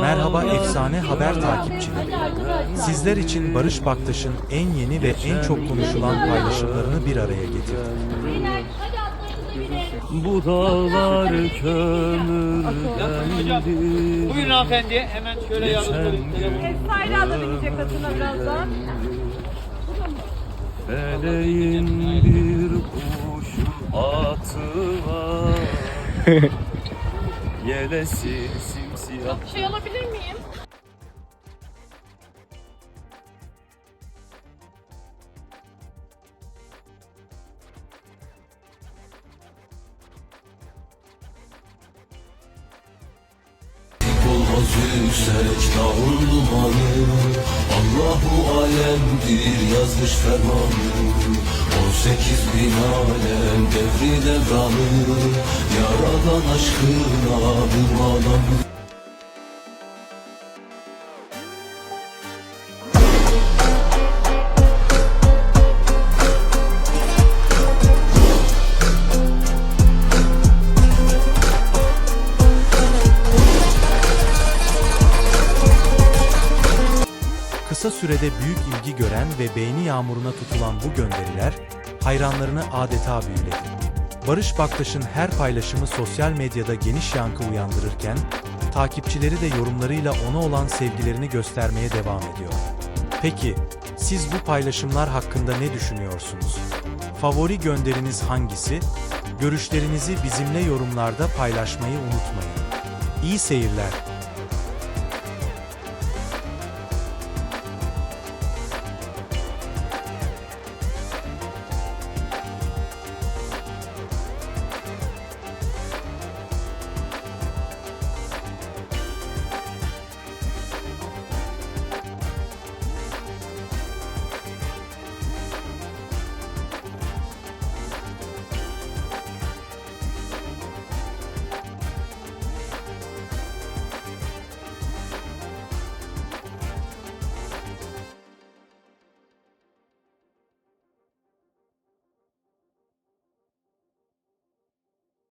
Merhaba efsane haber takipçileri. Sizler için Barış Baktaş'ın en yeni ve en çok konuşulan paylaşımlarını bir araya getirdim. Bu dağlar kömürdendi. Buyurun hanımefendi. Hemen şöyle yalnız olayım. Sayra da binecek atına birazdan. Feleğin bir kuşu atı var. Yelesi simsiyah. Şey alabilir miyim? Olmaz yüksek dağın dumanı Allahu alemdir yazmış fermanı 18 bin alem devri devranı Yaradan aşkına durmadan Kısa sürede büyük ilgi gören ve beğeni yağmuruna tutulan bu gönderiler, hayranlarını adeta büyüledi. Barış Baktaş'ın her paylaşımı sosyal medyada geniş yankı uyandırırken, takipçileri de yorumlarıyla ona olan sevgilerini göstermeye devam ediyor. Peki, siz bu paylaşımlar hakkında ne düşünüyorsunuz? Favori gönderiniz hangisi? Görüşlerinizi bizimle yorumlarda paylaşmayı unutmayın. İyi seyirler.